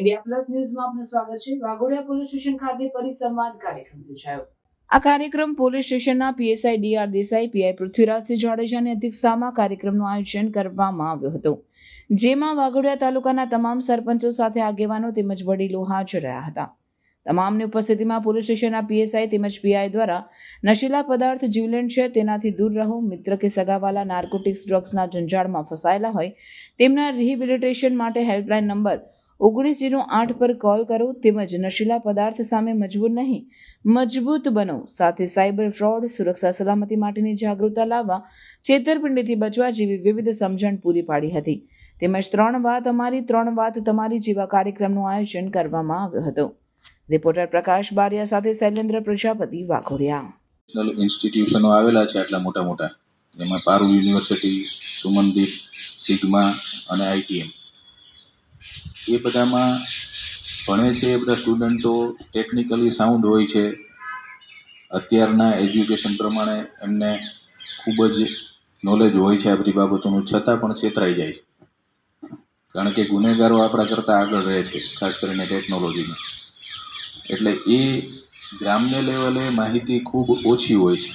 India plus ન્યૂઝમાં આપનું સ્વાગત છે. વાઘોડિયા પોલીસ સ્ટેશન ખાતે પરિસંવાદ કાર્યક્રમ યોજાયો. આ કાર્યક્રમ પોલીસ સ્ટેશનના PSI DR Desai, PI Prithvirajsinh જાડેજાની અધ્યક્ષતામાં કાર્યક્રમનું આયોજન કરવામાં આવ્યું હતું. જેમાં વાઘોડિયા તાલુકાના તમામ સરપંચો સાથે આગેવાનો તેમજ વડીલો હાજર રહ્યા હતા. તમામની ઉપસ્થિતિમાં પોલીસ સ્ટેશનના પીએસઆઈ તેમજ પીઆઈ દ્વારા નશીલા પદાર્થ જીવલેણ છે, તેનાથી દૂર રહો, મિત્ર કે સગાવાલા, નાર્કોટિક્સ, ડ્રગ્સના જંજાળમાં ફસાયેલા હોય, તેમના રિહેબિલિટેશન માટે હેલ્પલાઇન નંબર ઓગણીસ જીરો આઠ પર કોલ કરો તેમજ નશીલા પદાર્થ સામે મજબૂર નહીં. મજબૂત બનો. સાથે સાયબર ફ્રોડ, સુરક્ષા સલામતી માટેની જાગૃતતા લાવવા, છેતરપિંડીથી બચવા જેવી વિવિધ સમજણ પૂરી પાડી હતી. તેમજ ત્રણ વાત અમારી, ત્રણ વાત તમારી જેવા કાર્યક્રમનું આયોજન કરવામાં આવ્યું હતું. રિપોર્ટર પ્રકાશ બારિયા સાથે શૈલેન્દ્ર પ્રજાપતિ વાઘોડિયા. ઇન્સ્ટિટ્યુશનો આવેલા છે આટલા મોટા મોટા. જેમાં પારુલ યુનિવર્સિટી સુમનદીપ, સિગ્મા અને આઈટીએમ એ બધામાં ભણે છે એ બધા સ્ટુડન્ટો ટેકનિકલી સાઉન્ડ હોય છે. અત્યારના એજ્યુકેશન પ્રમાણે એમને ખૂબ જ નોલેજ હોય છે આ બધી બાબતોનું. છતાં પણ છેતરાઈ જાય છે. કારણ કે ગુનેગારો આપણા કરતાં આગળ રહે છે, ખાસ કરીને ટેકનોલોજીમાં એટલે એ ગ્રામ્ય લેવલે માહિતી ખૂબ ઓછી હોય છે.